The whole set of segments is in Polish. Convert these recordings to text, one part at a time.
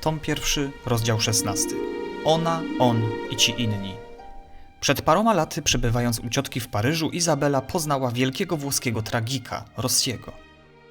Tom pierwszy, rozdział 16. Ona, on i ci inni. Przed paroma laty, przebywając u ciotki w Paryżu, Izabela poznała wielkiego włoskiego tragika, Rossiego.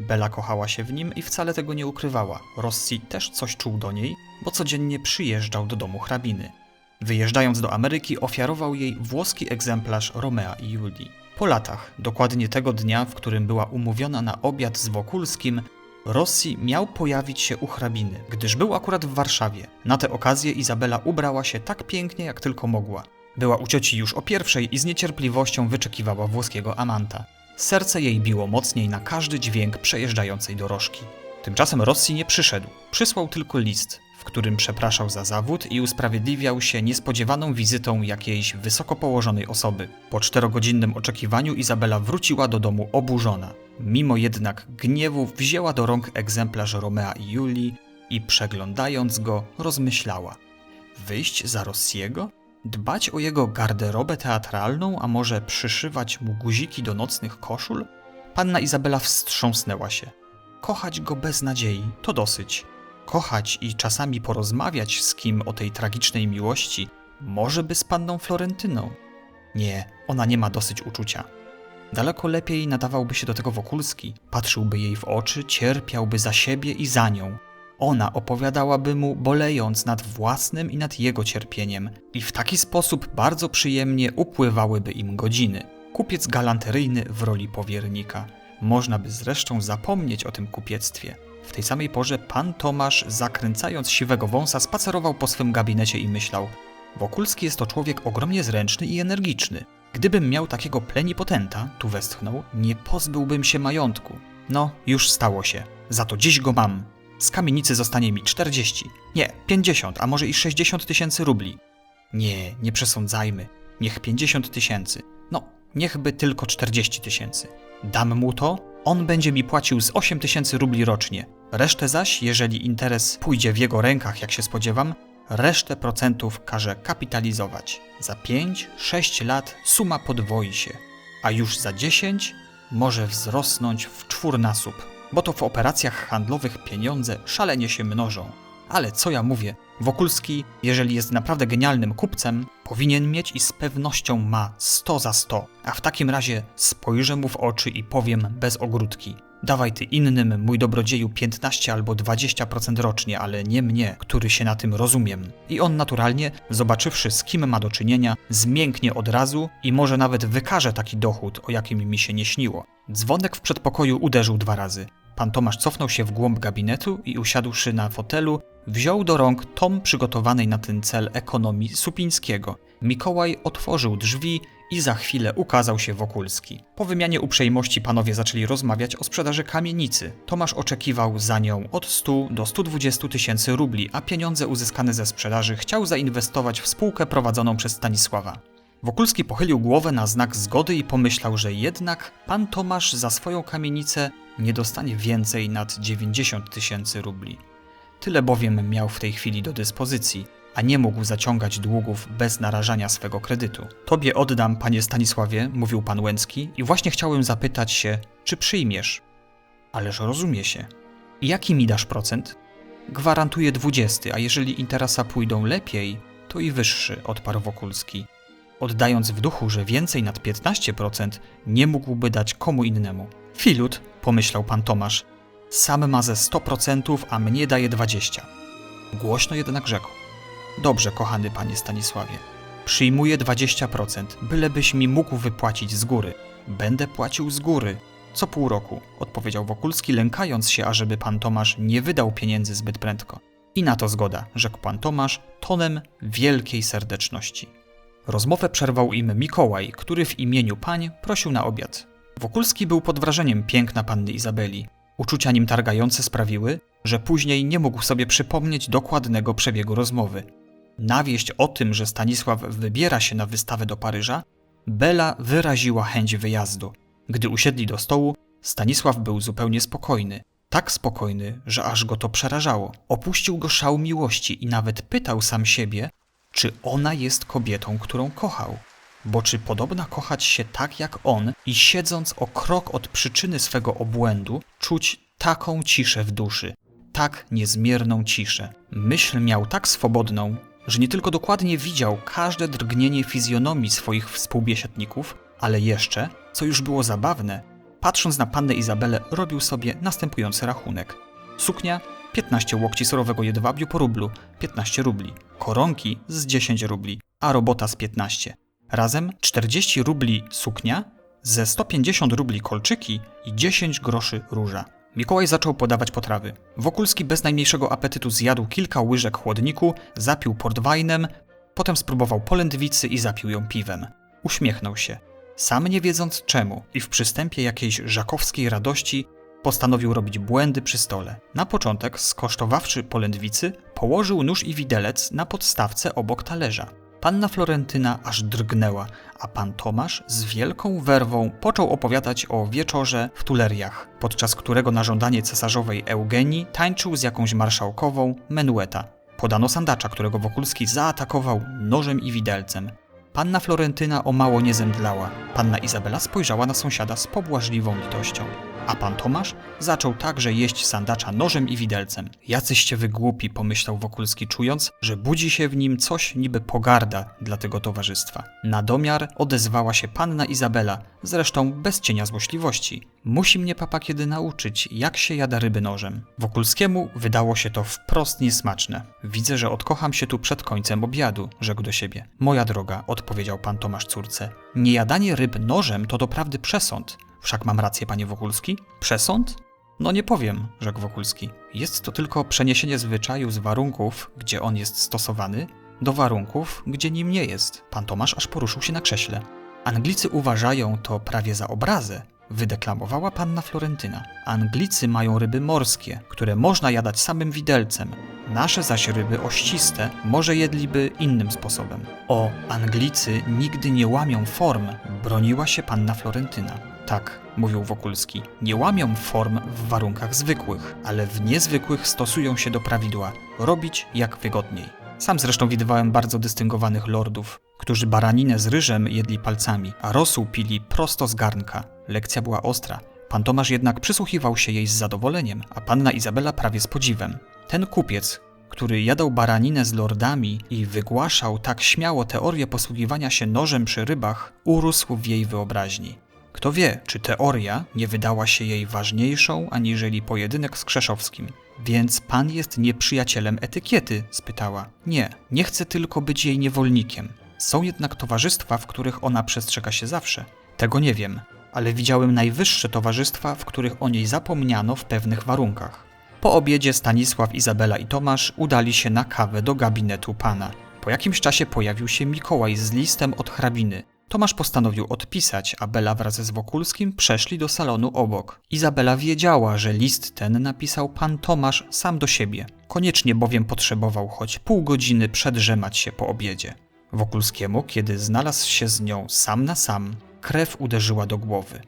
Bela kochała się w nim i wcale tego nie ukrywała. Rossi też coś czuł do niej, bo codziennie przyjeżdżał do domu hrabiny. Wyjeżdżając do Ameryki, ofiarował jej włoski egzemplarz Romea i Julii. Po latach, dokładnie tego dnia, w którym była umówiona na obiad z Wokulskim, Rossi miał pojawić się u hrabiny, gdyż był akurat w Warszawie. Na tę okazję Izabela ubrała się tak pięknie, jak tylko mogła. Była u cioci już o pierwszej i z niecierpliwością wyczekiwała włoskiego amanta. Serce jej biło mocniej na każdy dźwięk przejeżdżającej dorożki. Tymczasem Rossi nie przyszedł. Przysłał tylko list, którym przepraszał za zawód i usprawiedliwiał się niespodziewaną wizytą jakiejś wysoko położonej osoby. Po czterogodzinnym oczekiwaniu Izabela wróciła do domu oburzona. Mimo jednak gniewu wzięła do rąk egzemplarz Romea i Julii i przeglądając go rozmyślała. Wyjść za Rossiego? Dbać o jego garderobę teatralną, a może przyszywać mu guziki do nocnych koszul? Panna Izabela wstrząsnęła się. Kochać go bez nadziei to dosyć. Kochać i czasami porozmawiać z kim o tej tragicznej miłości, może by z panną Florentyną. Nie, ona nie ma dosyć uczucia. Daleko lepiej nadawałby się do tego Wokulski, patrzyłby jej w oczy, cierpiałby za siebie i za nią. Ona opowiadałaby mu, bolejąc nad własnym i nad jego cierpieniem, i w taki sposób bardzo przyjemnie upływałyby im godziny. Kupiec galanteryjny w roli powiernika. Można by zresztą zapomnieć o tym kupiectwie. W tej samej porze pan Tomasz, zakręcając siwego wąsa, spacerował po swym gabinecie i myślał: Wokulski jest to człowiek ogromnie zręczny i energiczny. Gdybym miał takiego plenipotenta, tu westchnął, nie pozbyłbym się majątku. No, już stało się. Za to dziś go mam. Z kamienicy zostanie mi 40, nie, 50, a może i 60 tysięcy rubli. Nie, nie przesądzajmy. Niech 50 tysięcy. No, niechby tylko 40 tysięcy. Dam mu to, on będzie mi płacił z 8 tysięcy rubli rocznie. Resztę zaś, jeżeli interes pójdzie w jego rękach, jak się spodziewam, resztę procentów każe kapitalizować. Za 5-6 lat suma podwoi się, a już za 10 może wzrosnąć w czwórnasób, bo to w operacjach handlowych pieniądze szalenie się mnożą. Ale co ja mówię, Wokulski, jeżeli jest naprawdę genialnym kupcem, powinien mieć i z pewnością ma 100 za 100, a w takim razie spojrzę mu w oczy i powiem bez ogródki. Dawaj ty innym, mój dobrodzieju, 15 albo 20% rocznie, ale nie mnie, który się na tym rozumiem. I on naturalnie, zobaczywszy z kim ma do czynienia, zmięknie od razu i może nawet wykaże taki dochód, o jakim mi się nie śniło. Dzwonek w przedpokoju uderzył dwa razy. Pan Tomasz cofnął się w głąb gabinetu i usiadłszy na fotelu, wziął do rąk tom przygotowanej na ten cel ekonomii Supińskiego. Mikołaj otworzył drzwi i za chwilę ukazał się Wokulski. Po wymianie uprzejmości panowie zaczęli rozmawiać o sprzedaży kamienicy. Tomasz oczekiwał za nią od 100 do 120 tysięcy rubli, a pieniądze uzyskane ze sprzedaży chciał zainwestować w spółkę prowadzoną przez Stanisława. Wokulski pochylił głowę na znak zgody i pomyślał, że jednak pan Tomasz za swoją kamienicę nie dostanie więcej nad 90 tysięcy rubli. Tyle bowiem miał w tej chwili do dyspozycji, a nie mógł zaciągać długów bez narażania swego kredytu. Tobie oddam, panie Stanisławie, mówił pan Łęcki, i właśnie chciałem zapytać się, czy przyjmiesz. Ależ rozumie się. I jaki mi dasz procent? Gwarantuję 20, a jeżeli interesa pójdą lepiej, to i wyższy, odparł Wokulski. Oddając w duchu, że więcej nad 15% nie mógłby dać komu innemu. Filut, pomyślał pan Tomasz, sam ma ze 100%, a mnie daje 20%. Głośno jednak rzekł. Dobrze, kochany panie Stanisławie. Przyjmuję 20%, bylebyś mi mógł wypłacić z góry. Będę płacił z góry. Co pół roku, odpowiedział Wokulski, lękając się, ażeby pan Tomasz nie wydał pieniędzy zbyt prędko. I na to zgoda, rzekł pan Tomasz tonem wielkiej serdeczności. Rozmowę przerwał im Mikołaj, który w imieniu pań prosił na obiad. Wokulski był pod wrażeniem piękna panny Izabeli. Uczucia nim targające sprawiły, że później nie mógł sobie przypomnieć dokładnego przebiegu rozmowy. Na wieść o tym, że Stanisław wybiera się na wystawę do Paryża, Bela wyraziła chęć wyjazdu. Gdy usiedli do stołu, Stanisław był zupełnie spokojny. Tak spokojny, że aż go to przerażało. Opuścił go szał miłości i nawet pytał sam siebie, czy ona jest kobietą, którą kochał. Bo czy podobna kochać się tak jak on i siedząc o krok od przyczyny swego obłędu, czuć taką ciszę w duszy, tak niezmierną ciszę. Myśl miał tak swobodną, że nie tylko dokładnie widział każde drgnienie fizjonomii swoich współbiesiadników, ale jeszcze, co już było zabawne, patrząc na pannę Izabelę, robił sobie następujący rachunek. Suknia 15 łokci surowego jedwabiu po rublu, 15 rubli. Koronki z 10 rubli, a robota z 15. Razem 40 rubli suknia, ze 150 rubli kolczyki i 10 groszy róża. Mikołaj zaczął podawać potrawy. Wokulski bez najmniejszego apetytu zjadł kilka łyżek chłodniku, zapił portwajnem, potem spróbował polędwicy i zapił ją piwem. Uśmiechnął się. Sam nie wiedząc czemu i w przystępie jakiejś żakowskiej radości postanowił robić błędy przy stole. Na początek, skosztowawszy polędwicy, położył nóż i widelec na podstawce obok talerza. Panna Florentyna aż drgnęła, a pan Tomasz z wielką werwą począł opowiadać o wieczorze w Tuleriach, podczas którego na żądanie cesarzowej Eugenii tańczył z jakąś marszałkową menueta. Podano sandacza, którego Wokulski zaatakował nożem i widelcem. Panna Florentyna o mało nie zemdlała. Panna Izabela spojrzała na sąsiada z pobłażliwą litością. A pan Tomasz zaczął także jeść sandacza nożem i widelcem. Jacyście wy głupi, pomyślał Wokulski, czując, że budzi się w nim coś niby pogarda dla tego towarzystwa. Na domiar odezwała się panna Izabela, zresztą bez cienia złośliwości. Musi mnie papa kiedy nauczyć, jak się jada ryby nożem. Wokulskiemu wydało się to wprost niesmaczne. Widzę, że odkocham się tu przed końcem obiadu, rzekł do siebie. Moja droga, odpowiedział pan Tomasz córce. Niejadanie ryb nożem to doprawdy przesąd. Wszak mam rację, panie Wokulski? Przesąd? No nie powiem, rzekł Wokulski. Jest to tylko przeniesienie zwyczaju z warunków, gdzie on jest stosowany, do warunków, gdzie nim nie jest. Pan Tomasz aż poruszył się na krześle. Anglicy uważają to prawie za obrazę, wydeklamowała panna Florentyna. Anglicy mają ryby morskie, które można jadać samym widelcem. Nasze zaś ryby ościste może jedliby innym sposobem. O, Anglicy nigdy nie łamią form, broniła się panna Florentyna. Tak, mówił Wokulski, nie łamią form w warunkach zwykłych, ale w niezwykłych stosują się do prawidła, robić jak wygodniej. Sam zresztą widywałem bardzo dystyngowanych lordów, którzy baraninę z ryżem jedli palcami, a rosół pili prosto z garnka. Lekcja była ostra. Pan Tomasz jednak przysłuchiwał się jej z zadowoleniem, a panna Izabela prawie z podziwem. Ten kupiec, który jadał baraninę z lordami i wygłaszał tak śmiało teorię posługiwania się nożem przy rybach, urósł w jej wyobraźni. Kto wie, czy teoria nie wydała się jej ważniejszą aniżeli pojedynek z Krzeszowskim. Więc pan jest nieprzyjacielem etykiety? spytała. Nie, nie chcę tylko być jej niewolnikiem. Są jednak towarzystwa, w których ona przestrzega się zawsze. Tego nie wiem, ale widziałem najwyższe towarzystwa, w których o niej zapomniano w pewnych warunkach. Po obiedzie Stanisław, Izabela i Tomasz udali się na kawę do gabinetu pana. Po jakimś czasie pojawił się Mikołaj z listem od hrabiny. Tomasz postanowił odpisać, a Bela wraz z Wokulskim przeszli do salonu obok. Izabela wiedziała, że list ten napisał pan Tomasz sam do siebie. Koniecznie bowiem potrzebował choć pół godziny przedrzemać się po obiedzie. Wokulskiemu, kiedy znalazł się z nią sam na sam, krew uderzyła do głowy.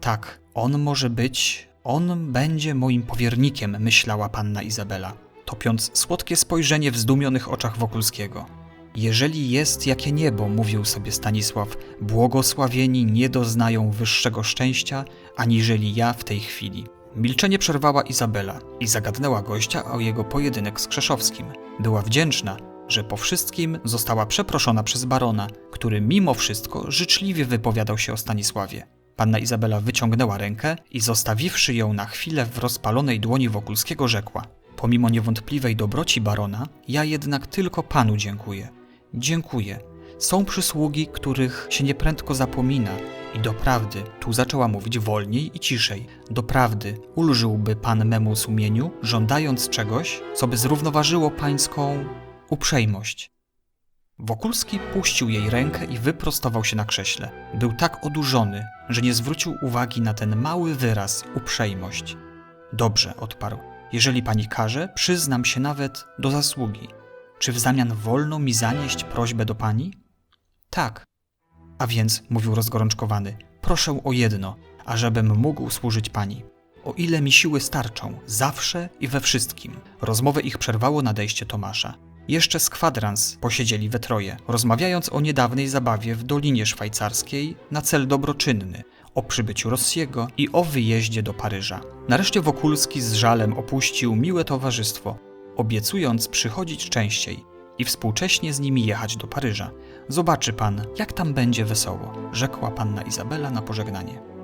Tak, on może być, on będzie moim powiernikiem, myślała panna Izabela, topiąc słodkie spojrzenie w zdumionych oczach Wokulskiego. Jeżeli jest jakie niebo, mówił sobie Stanisław, błogosławieni nie doznają wyższego szczęścia, aniżeli ja w tej chwili. Milczenie przerwała Izabela i zagadnęła gościa o jego pojedynek z Krzeszowskim. Była wdzięczna, że po wszystkim została przeproszona przez barona, który mimo wszystko życzliwie wypowiadał się o Stanisławie. Panna Izabela wyciągnęła rękę i zostawiwszy ją na chwilę w rozpalonej dłoni Wokulskiego rzekła Pomimo niewątpliwej dobroci barona, ja jednak tylko panu dziękuję. Dziękuję. Są przysługi, których się nieprędko zapomina i doprawdy, tu zaczęła mówić wolniej i ciszej, doprawdy ulżyłby pan memu sumieniu, żądając czegoś, co by zrównoważyło pańską uprzejmość. Wokulski puścił jej rękę i wyprostował się na krześle. Był tak odurzony, że nie zwrócił uwagi na ten mały wyraz uprzejmość. Dobrze, odparł. Jeżeli pani każe, przyznam się nawet do zasługi. Czy w zamian wolno mi zanieść prośbę do pani? Tak. A więc, mówił rozgorączkowany, proszę o jedno, ażebym mógł służyć pani. O ile mi siły starczą, zawsze i we wszystkim. Rozmowę ich przerwało nadejście Tomasza. Jeszcze z kwadrans posiedzieli we troje, rozmawiając o niedawnej zabawie w Dolinie Szwajcarskiej na cel dobroczynny, o przybyciu Rossiego i o wyjeździe do Paryża. Nareszcie Wokulski z żalem opuścił miłe towarzystwo, obiecując przychodzić częściej i współcześnie z nimi jechać do Paryża. Zobaczy pan, jak tam będzie wesoło, rzekła panna Izabela na pożegnanie.